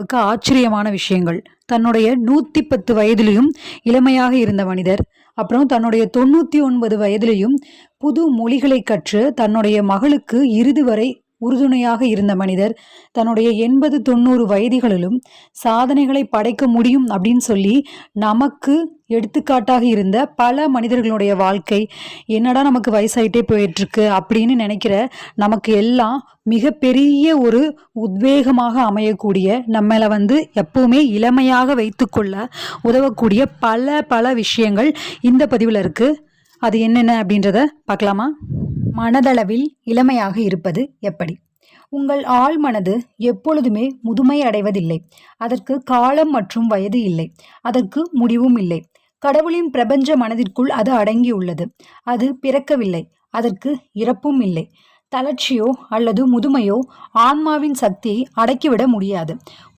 க்கு ஆச்சரியமான விஷயங்கள். தன்னுடைய நூற்றி பத்து வயதிலையும் இளமையாக இருந்த மனிதர் அப்புறம் தன்னுடைய தொண்ணூற்றி ஒன்பது வயதிலையும் புது மொழிகளை கற்று தன்னுடைய மகளுக்கு இறுதி வரை உறுதுணையாக இருந்த மனிதர் தன்னுடைய எண்பது தொண்ணூறு வயதிகளிலும் சாதனைகளை படைக்க முடியும் அப்படின்னு சொல்லி நமக்கு எடுத்துக்காட்டாக இருந்த பல மனிதர்களுடைய வாழ்க்கை என்னடா நமக்கு வயசாயிட்டே போயிட்டுருக்கு அப்படின்னு நினைக்கிற நமக்கு எல்லாம் மிகப்பெரிய ஒரு உத்வேகமாக அமையக்கூடிய நம்மளை வந்து எப்பவுமே இளமையாக வைத்துக்கொள்ள உதவக்கூடிய பல பல விஷயங்கள் இந்த பதிவில் இருக்குது அது என்னென்ன அப்படின்றத பார்க்கலாமா? மனதளவில் இளமையாக இருப்பது எப்படி? உங்கள் ஆழ் மனது எப்பொழுதுமே முதுமை அடைவதில்லை. அதற்கு காலம் மற்றும் வயது இல்லை. அதற்கு முடிவும் இல்லை. கடவுளின் பிரபஞ்ச மனதிற்குள் அது அடங்கியுள்ளது. அது பிறக்கவில்லை. அதற்கு இறப்பும் இல்லை. தளர்ச்சியோ அல்லது முதுமையோ ஆன்மாவின் சக்தியை அடக்கிவிட முடியாது.